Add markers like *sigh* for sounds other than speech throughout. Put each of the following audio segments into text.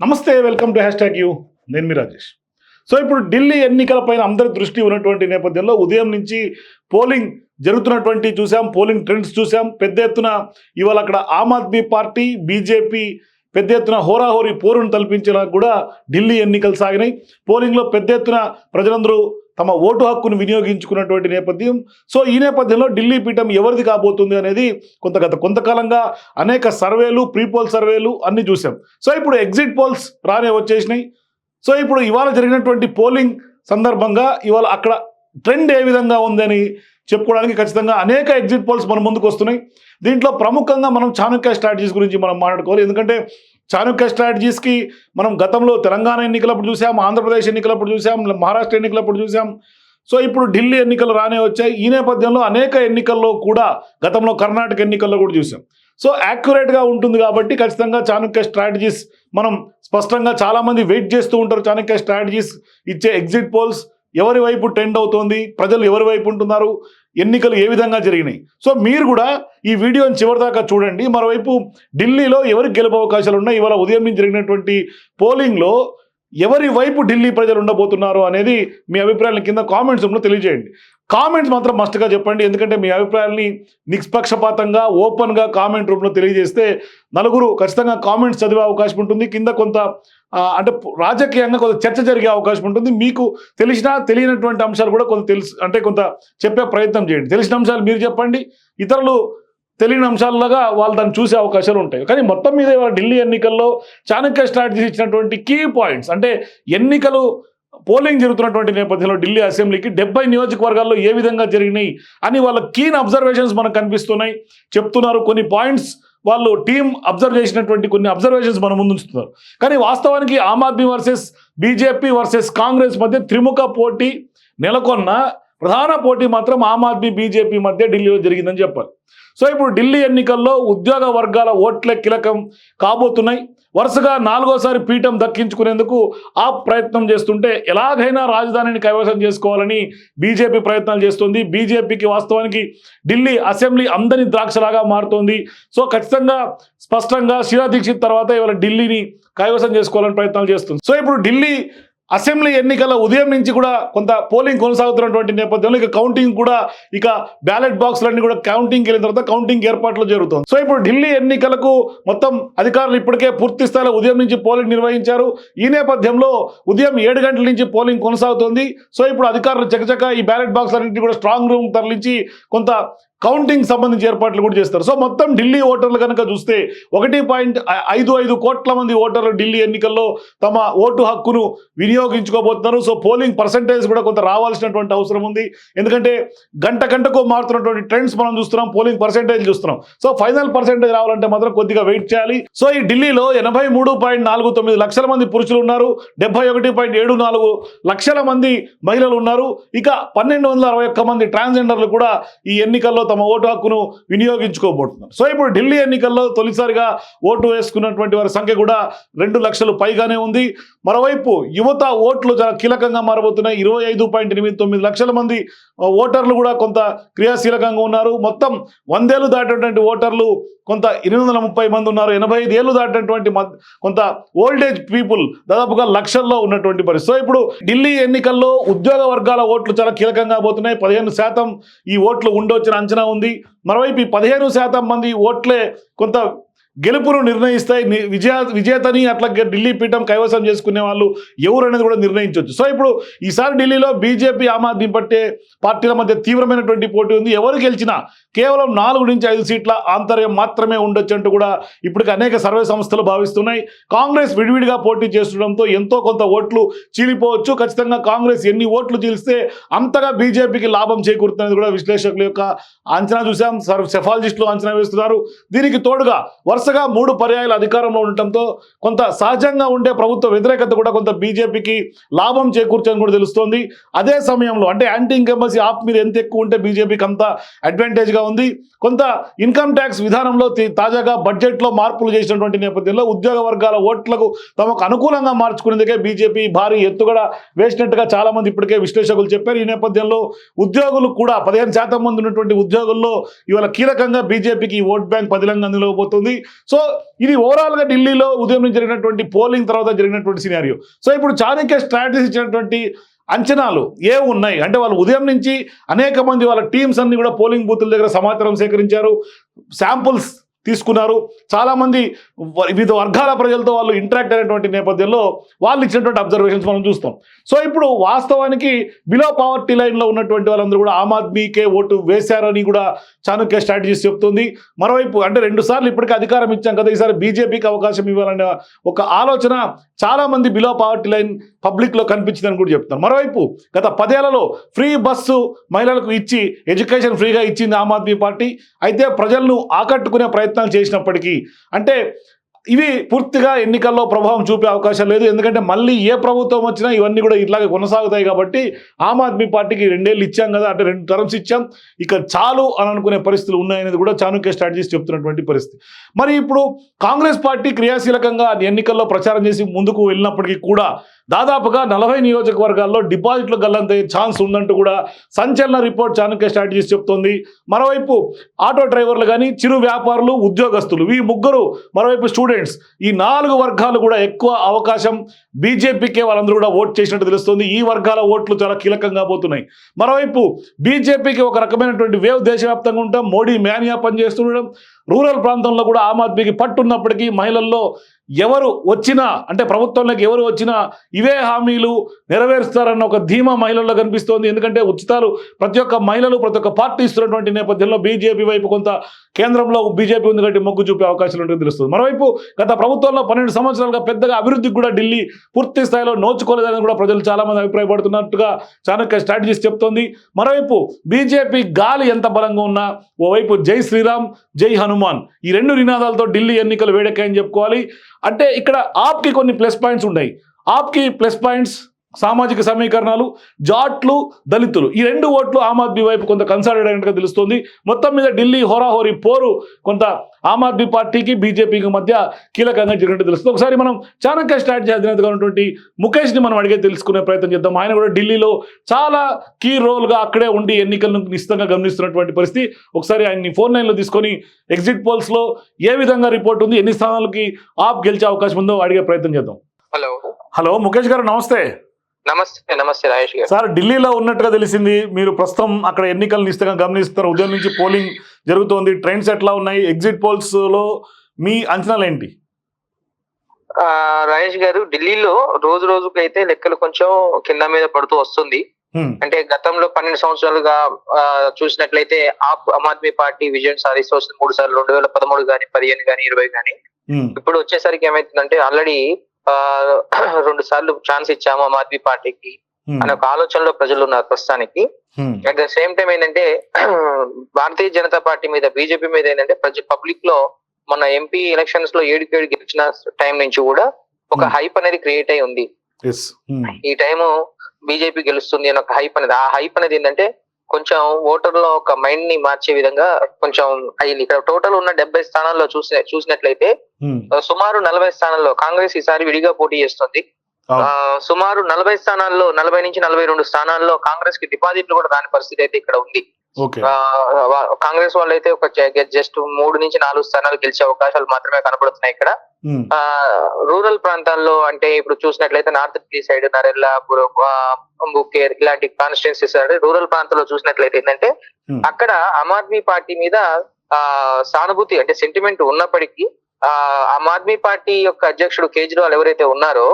నమస్తే welcome to hash tag U. నేను మీ రాజేష్. సో ఇప్పుడు ఢిల్లీ ఎన్నికలపైన అందరి దృష్టి ఉన్నటువంటి నేపథ్యంలో ఉదయం నుంచి పోలింగ్ జరుగుతున్నటువంటి చూసాం పోలింగ్ ట్రెండ్స్ చూసాం. పెద్ద ఎత్తున ఇవాళ అక్కడ ఆమ్ ఆద్మీ పార్టీ బీజేపీ పెద్ద ఎత్తున హోరాహోరీ పోరును తలపించేలా కూడా ఢిల్లీ ఎన్నికలు సాగినాయి. పోలింగ్లో పెద్ద ఎత్తున ప్రజలందరూ తమ ఓటు హక్కును వినియోగించుకున్నటువంటి నేపథ్యం. సో ఈ నేపథ్యంలో ఢిల్లీ పీఠం ఎవరిది కాబోతుంది అనేది కొంత గత కొంతకాలంగా అనేక సర్వేలు ప్రీపోల్ సర్వేలు అన్ని చూసాం. సో ఇప్పుడు ఎగ్జిట్ పోల్స్ రానే వచ్చేసినాయి. సో ఇప్పుడు ఇవాళ జరిగినటువంటి పోలింగ్ సందర్భంగా ఇవాళ అక్కడ ట్రెండ్ ఏ విధంగా ఉందని చెప్పుకోవడానికి ఖచ్చితంగా అనేక ఎగ్జిట్ పోల్స్ మన ముందుకు వస్తున్నాయి. దీంట్లో ప్రముఖంగా మనం చాణక్య స్ట్రాటజీస్ గురించి మనం మాట్లాడుకోవాలి. ఎందుకంటే చాణుక్య స్ట్రాటజీస్కి మనం గతంలో తెలంగాణ ఎన్నికలప్పుడు చూసాం ఆంధ్రప్రదేశ్ ఎన్నికలప్పుడు చూసాం మహారాష్ట్ర ఎన్నికలప్పుడు చూసాం. సో ఇప్పుడు ఢిల్లీ ఎన్నికలు రానే వచ్చాయి. ఈ నేపథ్యంలో అనేక ఎన్నికల్లో కూడా గతంలో కర్ణాటక ఎన్నికల్లో కూడా చూసాం. సో యాక్యురేట్గా ఉంటుంది కాబట్టి ఖచ్చితంగా చాణక్య స్ట్రాటజీస్ మనం స్పష్టంగా చాలామంది వెయిట్ చేస్తూ ఉంటారు. చాణక్య స్ట్రాటజీస్ ఇచ్చే ఎగ్జిట్ పోల్స్ ఎవరి వైపు ట్రెండ్ అవుతోంది ప్రజలు ఎవరి వైపు ఉంటున్నారు ఎన్నికలు ఏ విధంగా జరిగినాయి. సో మీరు కూడా ఈ వీడియోని చివరిదాకా చూడండి. మరోవైపు ఢిల్లీలో ఎవరికి గెలుపు అవకాశాలు ఉన్నాయి? ఇవాళ ఉదయం నుంచి జరిగినటువంటి పోలింగ్లో ఎవరి వైపు ఢిల్లీ ప్రజలు ఉండబోతున్నారు అనేది మీ అభిప్రాయాల కింద కామెంట్స్ తెలియజేయండి. కామెంట్స్ మాత్రం మస్ట్గా చెప్పండి. ఎందుకంటే మీ అభిప్రాయాల్ని నిష్పక్షపాతంగా ఓపెన్గా కామెంట్ రూపంలో తెలియజేస్తే నలుగురు ఖచ్చితంగా కామెంట్స్ చదివే అవకాశం ఉంటుంది. కింద కొంత అంటే రాజకీయంగా కొంత చర్చ జరిగే అవకాశం ఉంటుంది. మీకు తెలిసినా తెలియనటువంటి అంశాలు కూడా కొంత తెలుసు అంటే కొంత చెప్పే ప్రయత్నం చేయండి. తెలిసిన అంశాలు మీరు చెప్పండి. ఇతరులు తెలియని అంశాలలాగా వాళ్ళు దాన్ని చూసే అవకాశాలు ఉంటాయి. కానీ మొత్తం మీద ఢిల్లీ ఎన్నికల్లో చాణక్య స్ట్రాటజీ ఇచ్చినటువంటి కీ పాయింట్స్ అంటే ఎన్నికలు పోలింగ్ జరుగుతున్నటువంటి నేపథ్యంలో ఢిల్లీ అసెంబ్లీకి డెబ్బై నియోజకవర్గాల్లో ఏ విధంగా జరిగినాయి అని వాళ్ళ కీన్ అబ్జర్వేషన్స్ మనకు కనిపిస్తున్నాయి. చెప్తున్నారు కొన్ని పాయింట్స్ వాళ్ళు టీం అబ్జర్వ్ చేసినటువంటి కొన్ని అబ్జర్వేషన్స్ మన ముందు ఉంచుతున్నారు. కానీ వాస్తవానికి Aam Aadmi versus BJP versus Congress మధ్య త్రిముఖ పోటీ నెలకొన్న ప్రధాన పోటీ మాత్రం ఆమ్ ఆద్మీ బీజేపీ మధ్య ఢిల్లీలో జరిగిందని చెప్పాలి. సో ఇప్పుడు ఢిల్లీ ఎన్నికల్లో ఉద్యోగ వర్గాల ఓట్లే కీలకం కాబోతున్నాయి. వరుసగా నాలుగోసారి పీఠం దక్కించుకునేందుకు ఆ ప్రయత్నం చేస్తుంటే ఎలాగైనా రాజధానిని కైవసం చేసుకోవాలని బీజేపీ ప్రయత్నాలు చేస్తుంది. బీజేపీకి వాస్తవానికి ఢిల్లీ అసెంబ్లీ అందరి ద్రాక్షలాగా మారుతోంది. సో ఖచ్చితంగా స్పష్టంగా శిలా దీక్షిత్ తర్వాత ఇవాళ ఢిల్లీని కైవసం చేసుకోవాలని ప్రయత్నాలు చేస్తుంది. సో ఇప్పుడు ఢిల్లీ అసెంబ్లీ ఎన్నికల ఉదయం నుంచి కూడా కొంత పోలింగ్ కొనసాగుతున్నటువంటి నేపథ్యంలో ఇక కౌంటింగ్ కూడా ఇక బ్యాలెట్ బాక్స్లన్నీ కూడా కౌంటింగ్కి వెళ్ళిన తర్వాత కౌంటింగ్ ఏర్పాట్లు జరుగుతుంది. సో ఇప్పుడు ఢిల్లీ ఎన్నికలకు మొత్తం అధికారులు ఇప్పటికే పూర్తి స్థాయిలో ఉదయం నుంచి పోలింగ్ నిర్వహించారు. ఈ నేపథ్యంలో ఉదయం ఏడు గంటల నుంచి పోలింగ్ కొనసాగుతోంది. సో ఇప్పుడు అధికారులు చకచక ఈ బ్యాలెట్ బాక్స్ అన్నింటినీ కూడా స్ట్రాంగ్ రూమ్ తరలించి కొంత కౌంటింగ్ సంబంధించి ఏర్పాట్లు కూడా చేస్తారు. సో మొత్తం ఢిల్లీ ఓటర్లు కనుక చూస్తే ఒకటి పాయింట్ ఐదు ఐదు కోట్ల మంది ఓటర్లు ఢిల్లీ ఎన్నికల్లో తమ ఓటు హక్కును వినియోగించుకోబోతున్నారు. సో పోలింగ్ పర్సంటేజ్ కూడా కొంత రావాల్సినటువంటి అవసరం ఉంది. ఎందుకంటే గంట గంటకు మారుతున్నటువంటి ట్రెండ్స్ మనం చూస్తున్నాం పోలింగ్ పర్సంటేజ్ చూస్తున్నాం. సో ఫైనల్ పర్సంటేజ్ రావాలంటే మాత్రం కొద్దిగా వెయిట్ చేయాలి. సో ఈ ఢిల్లీలో ఎనభై మూడు పాయింట్ నాలుగు తొమ్మిది లక్షల మంది పురుషులు ఉన్నారు. డెబ్బై ఒకటి పాయింట్ ఏడు నాలుగు లక్షల మంది మహిళలు ఉన్నారు. ఇక పన్నెండు వందల అరవై ఒక్క మంది ట్రాన్స్జెండర్లు కూడా ఈ ఎన్నికల్లో తమ ఓటు హక్కును వినియోగించుకోబోతున్నారు. సో ఇప్పుడు ఢిల్లీ ఎన్నికల్లో తొలిసారిగా ఓటు వేసుకున్నటువంటి వారి సంఖ్య కూడా రెండు లక్షలు పైగానే ఉంది. మరోవైపు యువత ఓట్లు చాలా కీలకంగా మారబోతున్నాయి. ఇరవై ఐదు పాయింట్ ఎనిమిది తొమ్మిది లక్షల మంది ఓటర్లు కూడా కొంత క్రియాశీలకంగా ఉన్నారు. మొత్తం వందేళ్ళు దాటినటువంటి ఓటర్లు కొంత ఎనిమిది వందల ముప్పై మంది ఉన్నారు. ఎనభై ఐదు ఏళ్ళు దాటినటువంటి మద్- కొంత ఓల్డేజ్ పీపుల్ దాదాపుగా లక్షల్లో ఉన్నటువంటి పరిస్థితి. సో ఇప్పుడు ఢిల్లీ ఎన్నికల్లో ఉద్యోగ వర్గాల ఓట్లు చాలా కీలకంగా పోతున్నాయి. పదిహేను శాతం ఈ ఓట్లు ఉండొచ్చిన అంచనా ఉంది. మరోవైపు ఈ పదిహేను శాతం మంది ఓట్లే కొంత గెలుపును నిర్ణయిస్తాయి. విజయ విజేతని అట్లా ఢిల్లీ పీఠం కైవసం చేసుకునే వాళ్ళు ఎవరు అనేది కూడా నిర్ణయించవచ్చు సో ఇప్పుడు ఈసారి ఢిల్లీలో బీజేపీ ఆమ్ ఆద్మీ పట్టే పార్టీల మధ్య తీవ్రమైనటువంటి పోటీ ఉంది. ఎవరు గెలిచినా కేవలం నాలుగు నుంచి ఐదు సీట్ల ఆంతర్యం మాత్రమే ఉండొచ్చు అంటూ కూడా ఇప్పటికి అనేక సర్వే సంస్థలు భావిస్తున్నాయి. కాంగ్రెస్ విడివిడిగా పోటీ చేస్తుండడంతో ఎంతో కొంత ఓట్లు చీలిపోవచ్చు. ఖచ్చితంగా కాంగ్రెస్ ఎన్ని ఓట్లు చీలిస్తే అంతగా బీజేపీకి లాభం చేకూరుతున్నది కూడా విశ్లేషకుల యొక్క అంచనా చూసాం సెఫాలజిస్టులు అంచనా వేస్తున్నారు. దీనికి తోడుగా వరుసగా మూడు పర్యాయాలు అధికారంలో ఉండటంతో కొంత సహజంగా ఉండే ప్రభుత్వ వ్యతిరేకత కూడా కొంత బీజేపీకి లాభం చేకూర్చని కూడా తెలుస్తోంది. అదే సమయంలో అంటే యాంటీ ఇన్కంబసీ ఆప్ మీద ఎంత ఎక్కువ ఉంటే బీజేపీకి అంత అడ్వాంటేజ్గా ఉంది. కొంత ఇన్కమ్ ట్యాక్స్ విధానంలో తాజాగా బడ్జెట్లో మార్పులు చేసినటువంటి నేపథ్యంలో ఉద్యోగ వర్గాల ఓట్లకు తమకు అనుకూలంగా మార్చుకునేందుకే బీజేపీ భారీ ఎత్తుగడ వేసినట్టుగా చాలామంది ఇప్పటికే విశ్లేషకులు చెప్పారు. ఈ నేపథ్యంలో ఉద్యోగులు కూడా పదిహేను శాతం మంది ఉన్నటువంటి ఉద్యోగుల్లో ఇవాళ కీలకంగా బీజేపీకి ఓట్ బ్యాంక్ పదిలంగా నిలవబోతుంది. సో ఇది ఓవరాల్గా ఢిల్లీలో ఉదయం నుంచి జరిగినటువంటి పోలింగ్ తర్వాత జరిగినటువంటి సినారియో సో ఇప్పుడు చాణక్య స్ట్రాటజీస్ ఇచ్చినటువంటి అంచనాలు ఏ ఉన్నాయి? అంటే వాళ్ళు ఉదయం నుంచి అనేక మంది వాళ్ళ టీమ్స్ అన్ని కూడా పోలింగ్ బూతుల దగ్గర సమాచారం సేకరించారు. శాంపుల్స్ తీసుకున్నారు. చాలామంది వివిధ వర్గాల ప్రజలతో వాళ్ళు ఇంటరాక్ట్ అయినటువంటి నేపథ్యంలో వాళ్ళు ఇచ్చినటువంటి అబ్జర్వేషన్స్ మనం చూస్తాం. సో ఇప్పుడు వాస్తవానికి బిలో పావర్టీ లైన్లో ఉన్నటువంటి వాళ్ళందరూ కూడా ఆమ్ ఆద్మీకే ఓటు వేశారని కూడా చాణక్య స్ట్రాటజీస్ చెప్తుంది. మరోవైపు అంటే రెండు సార్లు ఇప్పటికే అధికారం ఇచ్చాం కదా ఈసారి బీజేపీకి అవకాశం ఇవ్వాలనే ఒక ఆలోచన చాలా మంది బిలో పావర్టీ లైన్ పబ్లిక్లో కనిపించిందని కూడా చెప్తున్నారు. మరోవైపు గత పదేళ్ళలో ఫ్రీ బస్సు మహిళలకు ఇచ్చి ఎడ్యుకేషన్ ఫ్రీగా ఇచ్చింది ఆమ్ ఆద్మీ పార్టీ. అయితే ప్రజలను ఆకట్టుకునే ప్రయత్నాలు చేసినప్పటికీ అంటే ఇవి పూర్తిగా ఎన్నికల్లో ప్రభావం చూపే అవకాశం లేదు. ఎందుకంటే మళ్ళీ ఏ ప్రభుత్వం వచ్చినా ఇవన్నీ కూడా ఇట్లాగే కొనసాగుతాయి కాబట్టి ఆమ్ ఆద్మీ పార్టీకి రెండేళ్ళు ఇచ్చాం కదా అంటే రెండు టర్మ్స్ ఇచ్చాం. ఇక చాలు అని అనుకునే పరిస్థితులు ఉన్నాయనేది కూడా చాణుక్య స్ట్రాటజీస్ చెప్తున్నటువంటి పరిస్థితి. మరి ఇప్పుడు కాంగ్రెస్ పార్టీ క్రియాశీలకంగా ఎన్నికల్లో ప్రచారం చేసి ముందుకు వెళ్ళినప్పటికీ కూడా దాదాపుగా నలభై నియోజకవర్గాల్లో డిపాజిట్లు గల్లంతయ్యే ఛాన్స్ ఉందంటూ కూడా సంచలన రిపోర్ట్ చాణక్య స్ట్రాటజీస్ చెప్తోంది. మరోవైపు ఆటో డ్రైవర్లు కానీ చిరు వ్యాపారులు ఉద్యోగస్తులు ఈ ముగ్గురు మరోవైపు స్టూడెంట్స్ ఈ నాలుగు వర్గాలు కూడా ఎక్కువ అవకాశం బీజేపీకే వాళ్ళందరూ కూడా ఓట్ చేసినట్టు తెలుస్తుంది. ఈ వర్గాల ఓట్లు చాలా కీలకంగా పోతున్నాయి. మరోవైపు బీజేపీకి ఒక రకమైనటువంటి వేవ్ దేశవ్యాప్తంగా ఉంటాం మోడీ మేనియా పనిచేస్తుండడం రూరల్ ప్రాంతంలో కూడా ఆమ్ ఆద్మీకి పట్టున్నప్పటికీ మహిళల్లో ఎవరు వచ్చినా అంటే ప్రభుత్వంలోకి ఎవరు వచ్చినా ఇవే హామీలు నెరవేరుస్తారన్న ఒక ధీమా మహిళల్లో కనిపిస్తోంది. ఎందుకంటే ఉచితాలు ప్రతి ఒక్క మహిళలు ప్రతి ఒక్క పార్టీ ఇస్తున్నటువంటి నేపథ్యంలో బీజేపీ వైపు కొంత కేంద్రంలో బీజేపీ ఉంది కాబట్టి మొగ్గు చూపే అవకాశాలు ఉంటుంది తెలుస్తుంది. మరోవైపు గత ప్రభుత్వంలో పన్నెండు సంవత్సరాలుగా పెద్దగా అభివృద్ధికి కూడా ఢిల్లీ పూర్తి స్థాయిలో నోచుకోలేదని కూడా ప్రజలు చాలామంది అభిప్రాయపడుతున్నట్టుగా చాణక్య స్ట్రాటజీస్ చెప్తోంది. మరోవైపు బీజేపీ గాలి ఎంత బలంగా ఉన్నా ఓవైపు జై శ్రీరామ్ జై హనుమాన్ ఈ రెండు నినాదాలతో ఢిల్లీ ఎన్నికలు వేడెక్కాయని చెప్పుకోవాలి. అంటే ఇక్కడ ఆప్కి కొన్ని ప్లస్ పాయింట్స్ ఉన్నాయి ఆప్కి ప్లస్ పాయింట్స్ సామాజిక సమీకరణాలు జాట్లు దళితులు. ఈ రెండు ఓట్లు ఆమ్ ఆద్మీ వైపు కొంత కన్సల్టెడ్ అయినట్టుగా తెలుస్తుంది. మొత్తం మీద ఢిల్లీ హోరాహోరీ పోరు కొంత ఆమ్ ఆద్మీ పార్టీకి బీజేపీకి మధ్య కీలకంగా జరిగినట్టు తెలుస్తుంది. ఒకసారి మనం చాణక్య స్ట్రాటజీ అధినేతగా ఉన్నటువంటి ముఖేష్ని మనం అడిగే తెలుసుకునే ప్రయత్నం చేద్దాం. ఆయన కూడా ఢిల్లీలో చాలా కీ రోల్గా అక్కడే ఉండి ఎన్నికలను నిశ్చితంగా గమనిస్తున్నటువంటి పరిస్థితి. ఒకసారి ఆయన్ని ఫోన్ లైన్లో తీసుకొని ఎగ్జిట్ పోల్స్లో ఏ విధంగా రిపోర్ట్ ఉంది ఎన్ని స్థానాలకి ఆప్ గెలిచే అవకాశం ఉందో అడిగే ప్రయత్నం చేద్దాం. హలో. హలో ముఖేష్ గారు నమస్తే. నమస్తే నమస్తే రాజేష్ గారు. సార్ ఢిల్లీలో ఉన్నట్టుగా తెలిసింది. మీరు ప్రస్తుతం అక్కడ ఎన్నికలు నిశ్చితంగా గమనిస్తారు ఉదయం నుంచి పోలింగ్ జరుగుతోంది. ట్రైన్స్ ఎట్లా ఉన్నాయి? ఎగ్జిట్ పోల్స్లో మీ అంచనాలు ఏంటి ఆ, రాజేష్ గారు ఢిల్లీలో రోజు రోజుకి అయితే లెక్కలు కొంచెం కింద మీద పడుతూ వస్తుంది. అంటే గతంలో పన్నెండు సంవత్సరాలుగా చూసినట్లయితే ఆప్ ఆమ్ ఆద్మీ పార్టీ విజయం సాధిస్తూ వస్తుంది. మూడు సార్లు రెండు వేల పదమూడు కానీ పదిహేను కానీ ఇరవై కానీ ఇప్పుడు వచ్చేసరికి ఏమైతుందంటే ఆల్రెడీ *clears throat* రెండు సార్లు ఛాన్స్ ఇచ్చాము ఆమ్ ఆద్మీ పార్టీకి హ్మ్, అనే ఒక ఆలోచనలో ప్రజలు ఉన్నారు ప్రస్తుతానికి. అట్ ద సేమ్ టైం ఏంటంటే *clears throat* భారతీయ జనతా పార్టీ మీద బీజేపీ మీద ఏంటంటే ప్రజ పబ్లిక్లో మన ఎంపీ ఎలక్షన్స్లో ఏడుకి ఏడు గెలిచిన టైం నుంచి కూడా ఒక Hmm. హైప్ అనేది క్రియేట్ అయి ఉంది. హ్మ్, ఈ టైం బీజేపీ గెలుస్తుంది అని ఒక హైప్ అనేది ఆ హైప్ అనేది ఏంటంటే కొంచెం ఓటర్లో ఒక మైండ్ని మార్చే విధంగా కొంచెం అయింది ఇక్కడ టోటల్ ఉన్న డెబ్బై స్థానాల్లో చూసిన చూసినట్లయితే సుమారు నలభై స్థానాల్లో కాంగ్రెస్ ఈసారి విడిగా పోటీ చేస్తుంది. సుమారు నలభై స్థానాల్లో నలభై నుంచి నలభై రెండు స్థానాల్లో కాంగ్రెస్కి డిపాజిట్లు కూడా రాని పరిస్థితి అయితే ఇక్కడ ఉంది. కాంగ్రెస్ వాళ్ళు అయితే ఒక జస్ట్ మూడు నుంచి నాలుగు స్థానాలు గెలిచే అవకాశాలు మాత్రమే కనబడుతున్నాయి ఇక్కడ. రూరల్ ప్రాంతాల్లో అంటే ఇప్పుడు చూసినట్లయితే నార్త్ ఢిల్లీ సైడ్ నరెల్లా ఇలాంటి కాన్స్టిట్యున్సీస్ రూరల్ ప్రాంతాల్లో చూసినట్లయితే ఏంటంటే. అక్కడ ఆమ్ ఆద్మీ పార్టీ మీద ఆ సానుభూతి అంటే సెంటిమెంట్ ఉన్నప్పటికీ ఆ ఆమ్ ఆద్మీ పార్టీ యొక్క అధ్యక్షుడు కేజ్రీవాల్ ఎవరైతే ఉన్నారో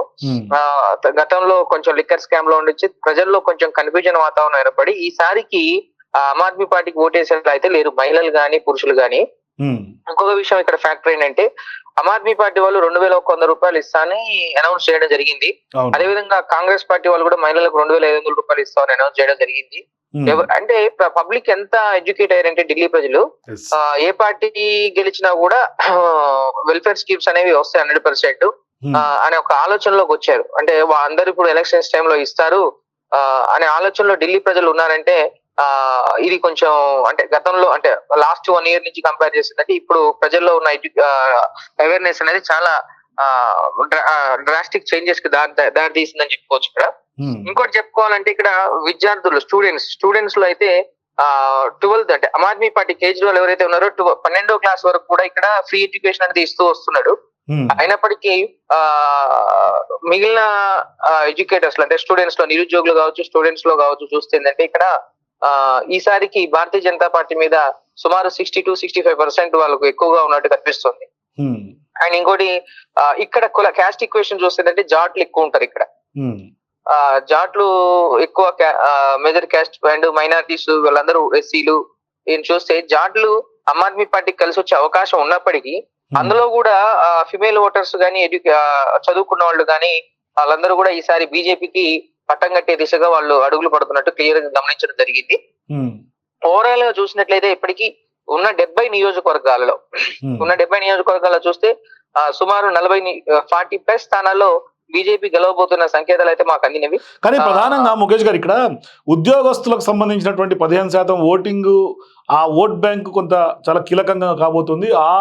గతంలో కొంచెం లిక్కర్ స్కామ్లో ఉండి ప్రజల్లో కొంచెం కన్ఫ్యూజన్ వాతావరణం ఏర్పడి ఈసారికి ఆమ్ ఆద్మీ పార్టీకి ఓటేసేలా అయితే లేరు. మహిళలు గాని పురుషులు గాని. ఇంకొక విషయం ఇక్కడ ఫ్యాక్టర్ ఏంటంటే ఆమ్ ఆద్మీ పార్టీ వాళ్ళు రెండు వేల ఒక వంద రూపాయలు ఇస్తానని అనౌన్స్ చేయడం జరిగింది. అదేవిధంగా కాంగ్రెస్ పార్టీ వాళ్ళు కూడా మహిళలకు రెండు వేల ఐదు వందల రూపాయలు ఇస్తామని అనౌన్స్ చేయడం జరిగింది. అంటే పబ్లిక్ ఎంత ఎడ్యుకేట్ అయ్యారంటే ఢిల్లీ ప్రజలు. ఏ పార్టీ గెలిచినా కూడా *clears throat* వెల్ఫేర్ స్కీమ్స్ అనేవి వస్తాయి హండ్రెడ్ పర్సెంట్. అనే ఒక ఆలోచనలోకి వచ్చారు. అంటే అందరూ ఇప్పుడు ఎలక్షన్స్ టైంలో ఇస్తారు. అనే ఆలోచనలో ఢిల్లీ ప్రజలు ఉన్నారంటే ఇది కొంచెం అంటే గతంలో అంటే లాస్ట్ వన్ ఇయర్ నుంచి కంపేర్ చేసిందంటే ఇప్పుడు ప్రజల్లో ఉన్న అవేర్నెస్ అనేది చాలా డ్రాస్టిక్ చేంజెస్కి దారి దారి తీసిందని చెప్పుకోవచ్చు ఇక్కడ. హ్మ్, ఇంకోటి చెప్పుకోవాలంటే ఇక్కడ విద్యార్థులు స్టూడెంట్స్ స్టూడెంట్స్లో అయితే ట్వెల్త్ అంటే ఆమ్ ఆద్మీ పార్టీ కేజ్రీవాల్ ఎవరైతే ఉన్నారో పన్నెండో క్లాస్ వరకు కూడా ఇక్కడ ఫ్రీ ఎడ్యుకేషన్ అనేది ఇస్తూ వస్తున్నాడు. ఉమ్, అయినప్పటికీ ఆ మిగిలిన ఎడ్యుకేటర్స్ అంటే స్టూడెంట్స్లో నిరుద్యోగులు కావచ్చు స్టూడెంట్స్లో కావచ్చు చూస్తే ఏంటంటే ఇక్కడ ఈసారికి భారతీయ జనతా పార్టీ మీద సుమారు sixty to sixty five percent వాళ్ళకు ఎక్కువగా ఉన్నట్టు కనిపిస్తుంది. అండ్ ఇంకోటి ఇక్కడ కుల క్యాస్ట్ ఈక్వేషన్ చూస్తే జాట్లు ఎక్కువ ఉంటారు ఇక్కడ. జాట్లు ఎక్కువ మేజర్ క్యాస్ట్ అండ్ మైనారిటీస్ వాళ్ళందరూ ఎస్సీలు ఈయన చూస్తే జాట్లు ఆమ్ ఆద్మీ పార్టీకి కలిసి వచ్చే అవకాశం ఉన్నప్పటికీ. అందులో కూడా ఫిమేల్ ఓటర్స్ కానీ చదువుకున్న వాళ్ళు కానీ వాళ్ళందరూ కూడా ఈసారి బీజేపీకి పట్టం కట్టే దిశగా వాళ్ళు అడుగులు పడుతున్నట్టు క్లియర్గా గమనించడం జరిగింది. ఓవరాల్గా చూసినట్లయితే ఇప్పటికీ ఉన్న డెబ్బై నియోజకవర్గాలలో. ఉన్న డెబ్బై నియోజకవర్గాల్లో చూస్తే సుమారు నలభై ఫార్టీ ప్లస్ స్థానాల్లో బీజేపీ గెలవబోతున్న సంకేతాలు అయితే మాకు అందినవి. కానీ ప్రధానంగా ముఖేష్ గారు ఇక్కడ ఉద్యోగస్తులకు సంబంధించినటువంటి పదిహేను శాతం ఓటింగ్ ఆ ఓట్ బ్యాంక్ కొంత చాలా కీలకంగా కాబోతుంది. ఆ,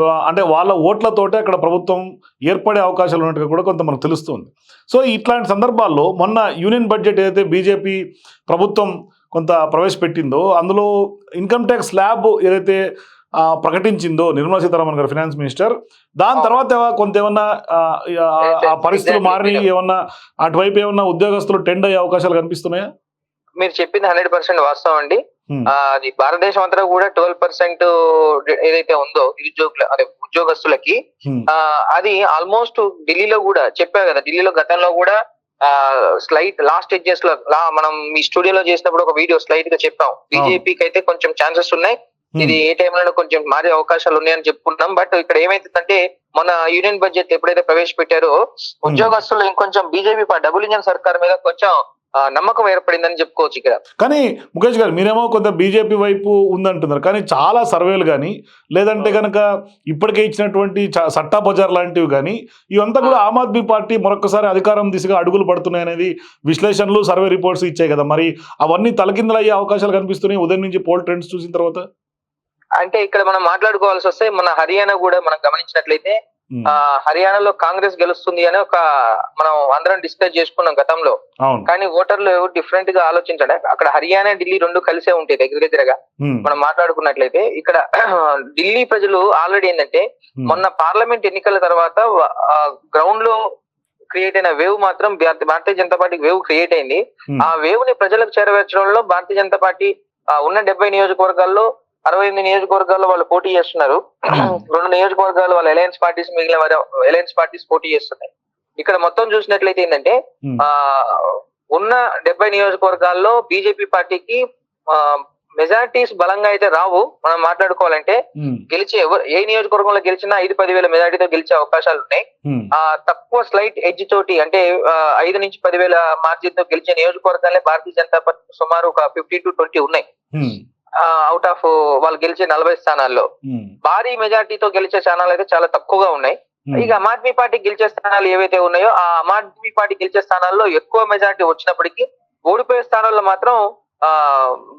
అంటే వాళ్ళ ఓట్లతోటే అక్కడ ప్రభుత్వం ఏర్పడే అవకాశాలు ఉన్నట్టుగా కూడా కొంత మనకు తెలుస్తుంది సో ఇట్లాంటి సందర్భాల్లో మొన్న యూనియన్ బడ్జెట్ ఏదైతే బీజేపీ ప్రభుత్వం కొంత ప్రవేశపెట్టిందో అందులో ఇన్కమ్ ట్యాక్స్ స్లాబ్ ఏదైతే ప్రకటించిందో నిర్మలా సీతారామన్ గారు ఫినాన్స్ మినిస్టర్ దాని. తర్వాత కొంత ఏమన్నా పరిస్థితులు. మారి ఏమన్నా అటువైపు ఏమన్నా ఉద్యోగస్తులు టెండ్ అయ్యే అవకాశాలు కనిపిస్తున్నాయా మీరు చెప్పింది హండ్రెడ్ పర్సెంట్ వాస్తవం అండి అది భారతదేశం అంతా కూడా ట్వెల్వ్ పర్సెంట్ ఏదైతే ఉందో నిరుద్యోగుల అదే ఉద్యోగస్తులకి Hmm. ఆ అది ఆల్మోస్ట్ ఢిల్లీలో కూడా చెప్పా కదా ఢిల్లీలో గతంలో కూడా స్లైట్ లాస్ట్ ఎడ్జెస్లో మనం మీ స్టూడియోలో చేసినప్పుడు ఒక వీడియో స్లైట్గా చెప్పాం. బీజేపీకి అయితే కొంచెం ఛాన్సెస్ ఉన్నాయి. Hmm. ఇది ఏ టైంలో కొంచెం మారే అవకాశాలు ఉన్నాయని చెప్పుకున్నాం. బట్ ఇక్కడ ఏమైతుందంటే మన యూనియన్ బడ్జెట్ ఎప్పుడైతే ప్రవేశపెట్టారో ఉద్యోగస్తులు ఇంకొంచెం బీజేపీ డబుల్ ఇంజన్ సర్కార్ మీద కొంచెం నమ్మకం ఏర్పడిందని చెప్పుకోవచ్చు ఇక్కడ. కానీ ముఖేష్ గారు మీరేమో కొంత బీజేపీ వైపు ఉందంటున్నారు. కానీ చాలా సర్వేలు కానీ లేదంటే కనుక ఇప్పటికే ఇచ్చినటువంటి సట్టా బజార్ లాంటివి కానీ ఇవంతా కూడా ఆమ్ ఆద్మీ పార్టీ మరొకసారి అధికారం దిశగా అడుగులు పడుతున్నాయి అనేది విశ్లేషణలు సర్వే రిపోర్ట్స్ ఇచ్చాయి కదా మరి. అవన్నీ తలకిందులు అయ్యే అవకాశాలు కనిపిస్తున్నాయి ఉదయం నుంచి పోల్ ట్రెండ్స్ చూసిన తర్వాత? అంటే ఇక్కడ మనం మాట్లాడుకోవాల్సి వస్తే మన హర్యానా కూడా మనం గమనించినట్లయితే హర్యానాలో కాంగ్రెస్ గెలుస్తుంది అని ఒక మనం అందరం డిస్కస్ చేసుకున్నాం గతంలో. కానీ ఓటర్లు డిఫరెంట్గా ఆలోచించండి అక్కడ హర్యానా ఢిల్లీ రెండు కలిసే ఉంటాయి దగ్గర దగ్గరగా. మనం మాట్లాడుకున్నట్లయితే ఇక్కడ *clears throat* ఢిల్లీ ప్రజలు ఆల్రెడీ ఏంటంటే మొన్న పార్లమెంట్ ఎన్నికల తర్వాత గ్రౌండ్లో క్రియేట్ అయిన వేవ్ మాత్రం భారత- భారతీయ జనతా పార్టీకి వేవ్ క్రియేట్ అయింది. ఆ వేవ్ని ప్రజలకు చేరవేర్చడంలో భారతీయ జనతా పార్టీ ఉన్న డెబ్బై నియోజకవర్గాల్లో అరవై ఎనిమిది నియోజకవర్గాల్లో వాళ్ళు పోటీ చేస్తున్నారు. రెండు నియోజకవర్గాలు వాళ్ళ అలయన్స్ పార్టీస్ మిగిలిన వారు అలయన్స్ పార్టీస్ పోటీ చేస్తున్నాయి. ఇక్కడ మొత్తం చూసినట్లయితే ఏంటంటే ఉమ్, ఆ ఉన్న డెబ్బై నియోజకవర్గాల్లో బీజేపీ పార్టీకి మెజారిటీస్ బలంగా అయితే రావు. మనం మాట్లాడుకోవాలంటే ఉమ్, గెలిచే ఏ నియోజకవర్గంలో గెలిచినా ఐదు పదివేల మెజారిటీతో గెలిచే అవకాశాలు ఉన్నాయి ఆ తక్కువ స్లైట్ ఎడ్జ్ తోటి అంటే ఐదు నుంచి పదివేల మార్జిన్తో గెలిచే నియోజకవర్గాలే భారతీయ జనతా పార్టీ సుమారు ఒక ఫిఫ్టీ టు ట్వంటీ ఉన్నాయి. అవుట్ ఆఫ్ వాళ్ళు గెలిచే నలభై స్థానాల్లో. ఉమ్, భారీ మెజార్టీతో గెలిచే స్థానాలు అయితే చాలా తక్కువగా ఉన్నాయి. ఉమ్. ఇక ఆమ్ ఆద్మీ పార్టీ గెలిచే స్థానాలు ఏవైతే ఉన్నాయో ఆ ఆమ్ ఆద్మీ పార్టీ గెలిచే స్థానాల్లో ఎక్కువ మెజార్టీ వచ్చినప్పటికీ ఓడిపోయే స్థానాల్లో మాత్రం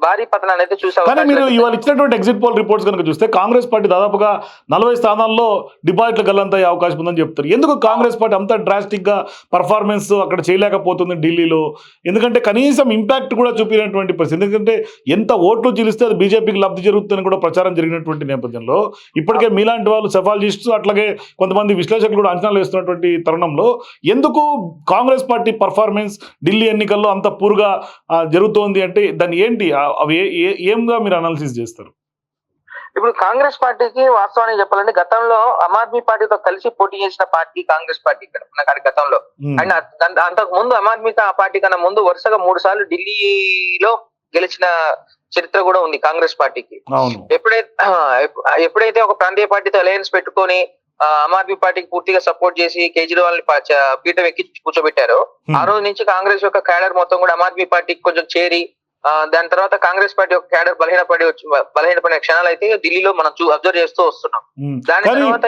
భారీ పతనాన్ని అయితే చూసాం. కానీ మీరు ఇవాళ ఇచ్చినటువంటి ఎగ్జిట్ పోల్ రిపోర్ట్స్ కనుక చూస్తే కాంగ్రెస్ పార్టీ దాదాపుగా నలభై స్థానాల్లో డిపాజిట్లు గల్లంత అయ్యే అవకాశం ఉందని చెప్తారు. ఎందుకు కాంగ్రెస్ పార్టీ అంత డ్రాస్టిక్గా పర్ఫార్మెన్స్ అక్కడ చేయలేకపోతుంది ఢిల్లీలో? ఎందుకంటే కనీసం ఇంపాక్ట్ కూడా చూపినటువంటి పరిస్థితి. ఎందుకంటే ఎంత ఓట్లు చీలిస్తే అది బీజేపీకి లబ్ధి జరుగుతుందని కూడా ప్రచారం జరిగినటువంటి నేపథ్యంలో ఇప్పటికే మీలాంటి వాళ్ళు సెఫాలజిస్టు అట్లాగే కొంతమంది విశ్లేషకులు కూడా అంచనాలు వేస్తున్నటువంటి తరుణంలో ఎందుకు కాంగ్రెస్ పార్టీ పర్ఫార్మెన్స్ ఢిల్లీ ఎన్నికల్లో అంత పూర్గా జరుగుతోంది అంటే దాన్ని ఏంటి? అవి ఏంగా మీరు అనాలిసిస్ చేస్తారు? ఇప్పుడు కాంగ్రెస్ పార్టీకి వాస్తవానికి చెప్పాలంటే గతంలో ఆమ్ ఆద్మీ పార్టీతో కలిసి పోటీ చేసిన పార్టీ కాంగ్రెస్ పార్టీ ఇక్కడ గతంలో. అండ్ అంతకు ముందు ఆమ్ ఆద్మీ పార్టీ కన్నా ముందు వరుసగా మూడు సార్లు ఢిల్లీలో గెలిచిన చరిత్ర కూడా ఉంది కాంగ్రెస్ పార్టీకి. ఎప్పుడైతే ఎప్పు- ఎప్పుడైతే ఒక ప్రాంతీయ పార్టీతో అలయన్స్ పెట్టుకొని ఆమ్ ఆద్మీ పార్టీకి పూర్తిగా సపోర్ట్ చేసి కేజ్రీవాల్ని పీఠం ఎక్కి కూర్చోబెట్టారు ఆ రోజు నుంచి కాంగ్రెస్ యొక్క క్యాడర్ మొత్తం కూడా ఆమ్ ఆద్మీ పార్టీకి కొంచెం చేరి దాని తర్వాత కాంగ్రెస్ పార్టీ యొక్క క్యాడర్ బలహీనపడి వచ్చి బలహీనపడిన క్షణాలు అయితే ఢిల్లీలో మనం చూ అబ్జర్వ్ చేస్తూ వస్తున్నాం. దాని తర్వాత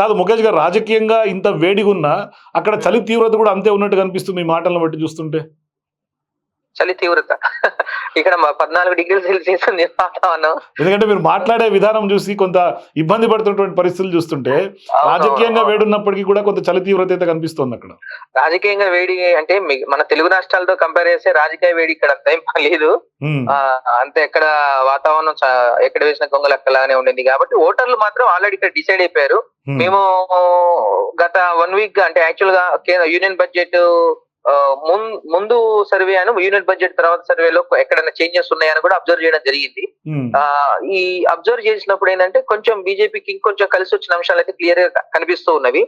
కాదు ముఖేష్ గారు రాజకీయంగా ఇంత వేడిగా ఉన్నా అక్కడ చలి తీవ్రత కూడా అంతే ఉన్నట్టు కనిపిస్తుంది మీ మాటలను బట్టి చూస్తుంటే చలి తీవ్రత. ఇక్కడ పద్నాలుగు డిగ్రీలు సెల్సియస్ ఉంది వాతావరణం. ఎందుకంటే మీరు మాట్లాడే విధానం చూసి కొంత ఇబ్బంది పడుతున్నటువంటి పరిస్థితులు చూస్తుంటే రాజకీయంగా వేడున్నప్పటికీ కూడా కొంత చలి తీవ్రత అయితే కనిపిస్తోంది అక్కడ. రాజకీయంగా వేడి అంటే మన తెలుగు రాష్ట్రాలతో కంపేర్ చేస్తే రాజకీయ వేడి ఇక్కడ ఏం లేదు అంతే ఎక్కడ వాతావరణం ఎక్కడ వేసిన గొంగలు అక్కలానే ఉండింది కాబట్టి ఓటర్లు మాత్రం ఆల్రెడీ ఇక్కడ డిసైడ్ అయిపోయారు. మేము గత వన్ వీక్ అంటే యాక్చువల్గా యూనియన్ బడ్జెట్ ముందు సర్వే అని యూనియన్ బడ్జెట్ తర్వాత సర్వేలో ఎక్కడైనా చేంజెస్ ఉన్నాయని కూడా అబ్జర్వ్ చేయడం జరిగింది. ఆ ఈ అబ్జర్వ్ చేసినప్పుడు ఏంటంటే కొంచెం బీజేపీకి ఇంకొంచెం కలిసి వచ్చిన అంశాలు అయితే క్లియర్గా కనిపిస్తూ ఉన్నవి.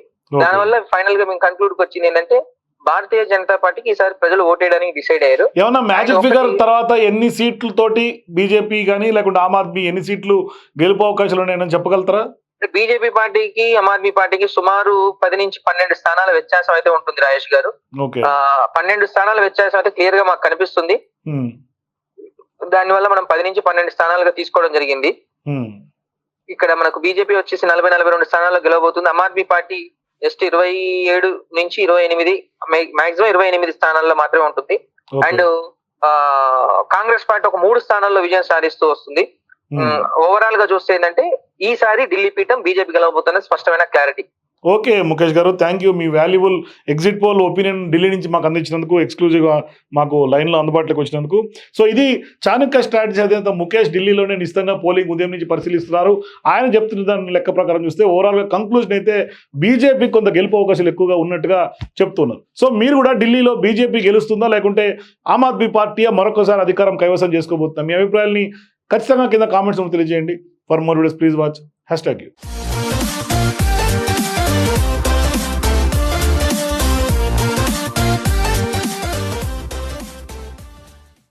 దానివల్ల ఫైనల్గా మేము కన్క్లూడ్కి వచ్చింది ఏంటంటే భారతీయ జనతా పార్టీకి ఈసారి ప్రజలు ఓటేయడానికి డిసైడ్ అయ్యారు. ఏమన్నా మ్యాజిక్ ఫిగర్ తర్వాత ఎన్ని సీట్లతోటి బీజేపీ కానీ లేకుంటే ఆమ్ ఆద్మీ ఎన్ని సీట్లు గెలుపు అవకాశాలు ఉన్నాయని చెప్పగలుగుతారా? బీజేపీ పార్టీకి ఆమ్ ఆద్మీ పార్టీకి సుమారు పది నుంచి పన్నెండు స్థానాల వ్యత్యాసం అయితే ఉంటుంది రాజేష్ గారు. పన్నెండు స్థానాల వ్యత్యాసం అయితే క్లియర్గా మాకు కనిపిస్తుంది. దానివల్ల మనం పది నుంచి పన్నెండు స్థానాలుగా తీసుకోవడం జరిగింది. ఇక్కడ మనకు బీజేపీ వచ్చేసి నలభై నలభై రెండు స్థానాల్లో గెలవబోతుంది. ఆమ్ ఆద్మీ పార్టీ జస్ట్ ఇరవై ఏడు నుంచి ఇరవై ఎనిమిది మాక్సిమం ఇరవై ఎనిమిది స్థానాల్లో మాత్రమే ఉంటుంది. అండ్ ఆ కాంగ్రెస్ పార్టీ ఒక మూడు స్థానాల్లో విజయం సాధిస్తూ వస్తుంది. ఓవరాల్గా చూస్తే ఏంటంటే ఈసారి ఢిల్లీ పీఠం బీజేపీ గెలవబోతున్న స్పష్టమైన క్లారిటీ ఓకే ముఖేష్ గారు thank you me valuable exit poll opinion Delhi నుంచి మాకు అందించినందుకు ఎక్స్క్లూజివ్గా మాకు లైన్లో అందుబాటులోకి వచ్చినందుకు. సో ఇది చాణక్య స్ట్రాటజీ అధినేత ముఖేష్ ఢిల్లీలోనే నిశ్చితంగా పోలింగ్ ఉదయం నుంచి పరిశీలిస్తున్నారు. ఆయన చెప్తున్న దాని లెక్క ప్రకారం చూస్తే ఓవరాల్గా కంక్లూజన్ అయితే బీజేపీ కొంత గెలుపు అవకాశాలు ఎక్కువగా ఉన్నట్టుగా చెప్తున్నారు. సో మీరు కూడా ఢిల్లీలో బీజేపీ గెలుస్తుందా లేకుంటే ఆమ్ ఆద్మీ పార్టీ మరొకసారి అధికారం కైవసం చేసుకోబోతుందా మీ అభిప్రాయాల్ని ఖచ్చితంగా కింద కామెంట్స్ తెలియజేయండి. For more videos please watch hashtag U